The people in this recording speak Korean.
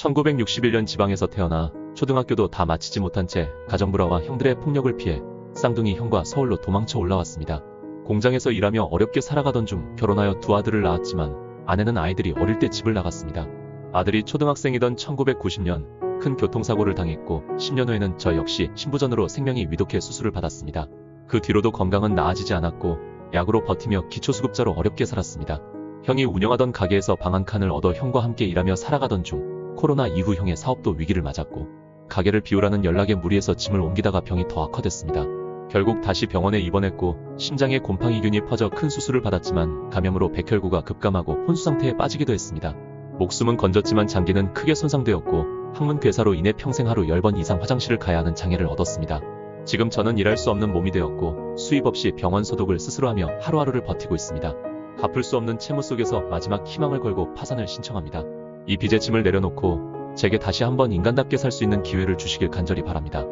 1961년 지방에서 태어나 초등학교도 다 마치지 못한 채 가정불화와 형들의 폭력을 피해 쌍둥이 형과 서울로 도망쳐 올라왔습니다. 공장에서 일하며 어렵게 살아가던 중 결혼하여 두 아들을 낳았지만 아내는 아이들이 어릴 때 집을 나갔습니다. 아들이 초등학생이던 1990년 큰 교통사고를 당했고 10년 후에는 저 역시 신부전으로 생명이 위독해 수술을 받았습니다. 그 뒤로도 건강은 나아지지 않았고 약으로 버티며 기초수급자로 어렵게 살았습니다. 형이 운영하던 가게에서 방 한 칸을 얻어 형과 함께 일하며 살아가던 중 코로나 이후 형의 사업도 위기를 맞았고 가게를 비우라는 연락에 무리해서 짐을 옮기다가 병이 더 악화됐습니다. 결국 다시 병원에 입원했고 심장에 곰팡이균이 퍼져 큰 수술을 받았지만 감염으로 백혈구가 급감하고 혼수 상태에 빠지기도 했습니다. 목숨은 건졌지만 장기는 크게 손상되었고 항문 괴사로 인해 평생 하루 10번 이상 화장실을 가야 하는 장애를 얻었습니다. 지금 저는 일할 수 없는 몸이 되었고 수입 없이 병원 소독을 스스로 하며 하루하루를 버티고 있습니다. 갚을 수 없는 채무 속에서 마지막 희망을 걸고 파산을 신청합니다. 이 빚의 짐을 내려놓고 제게 다시 한번 인간답게 살 수 있는 기회를 주시길 간절히 바랍니다.